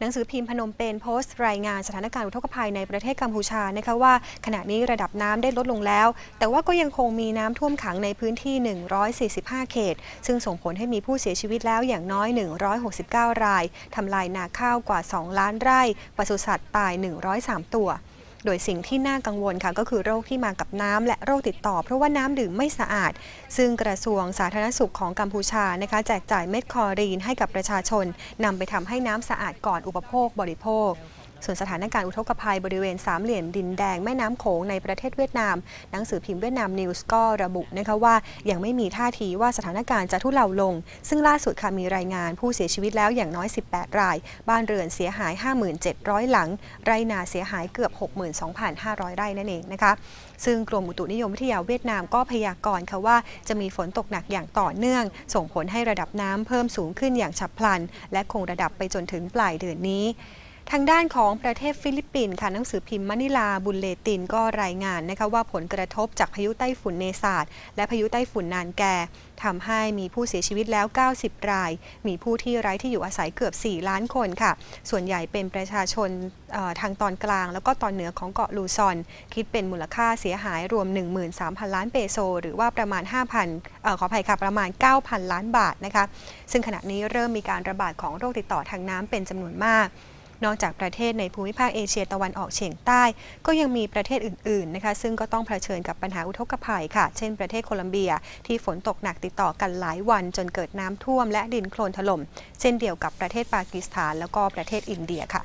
หนังสือพิมพ์พนมเปญโพสต์รายงานสถานการณ์อุทกภัยในประเทศกัมพูชานะคะว่า ขณะนี้ระดับน้ำได้ลดลงแล้ว แต่ว่าก็ยังคงมีน้ำท่วมขังในพื้นที่ 145 เขต ซึ่งส่งผลให้มีผู้เสียชีวิตแล้วอย่างน้อย 169 รายทำลายนาข้าวกว่า 2 ล้านไร่ปศุสัตว์ตาย 103 ตัว โดยสิ่งที่น่ากังวลค่ะก็คือโรคที่มากับน้ำและโรคติดต่อ เพราะว่าน้ำดื่มไม่สะอาด ซึ่งกระทรวงสาธารณสุขของกัมพูชานะคะแจกจ่ายเม็ดคอรีนให้กับประชาชนนำไปทำให้น้ำสะอาดก่อนอุปโภคบริโภค ส่วนสถานการณ์อุทกภัยบริเวณสามเหลี่ยมดินแดงแม่น้ำโขงในประเทศเวียดนาม หนังสือพิมพ์เวียดนามนิวส์ก็ระบุนะคะว่ายังไม่มีท่าทีว่าสถานการณ์จะทุเลาลง ซึ่งล่าสุดค่ะมีรายงานผู้เสียชีวิตแล้วอย่างน้อย 18 ราย บ้านเรือนเสียหาย 5,700 หลัง ไรนาเสียหายเกือบ 62,500 ไร่นั่นเองนะคะซึ่งกรมอุตุนิยมวิทยาเวียดนามก็พยากรณ์ค่ะว่าจะมีฝนตกหนักอย่างต่อเนื่อง ส่งผลให้ระดับน้ำเพิ่มสูงขึ้นอย่างฉับพลัน และคงระดับไปจนถึงปลายเดือนนี้ ทางด้านของประเทศฟิลิปปินส์ค่ะหนังสือพิมพ์มะนิลาบุลเลตินก็รายงานนะคะว่าผลกระทบจากพายุไต้ฝุ่นเนซาดและพายุไต้ฝุ่นนานแกทำให้มีผู้เสียชีวิตแล้ว 90 ราย มีผู้ที่ไร้ที่อยู่อาศัยเกือบ 4 ล้านคนค่ะ ส่วนใหญ่เป็นประชาชนทางตอนกลาง แล้วก็ตอนเหนือของเกาะลูซอน คิดเป็นมูลค่าเสียหายรวม 13,000 ล้านเปโซ หรือว่าประมาณ 5,000เออขออภัยค่ะ ประมาณ 9,000 ล้านบาทนะคะ ซึ่งขณะนี้เริ่มมีการระบาดของโรคติดต่อทางน้ำเป็นจำนวนมาก นอกจากประเทศในภูมิภาคเอเชียตะวันออกเฉียงใต้ ก็ยังมีประเทศอื่นๆนะคะซึ่งก็ต้องเผชิญกับปัญหาอุทกภัยค่ะ เช่นประเทศโคลัมเบีย ที่ฝนตกหนักติดต่อกันหลายวันจนเกิดน้ำท่วมและดินโคลนถล่ม เช่นเดียวกับประเทศปากีสถานแล้วก็ประเทศอินเดียค่ะ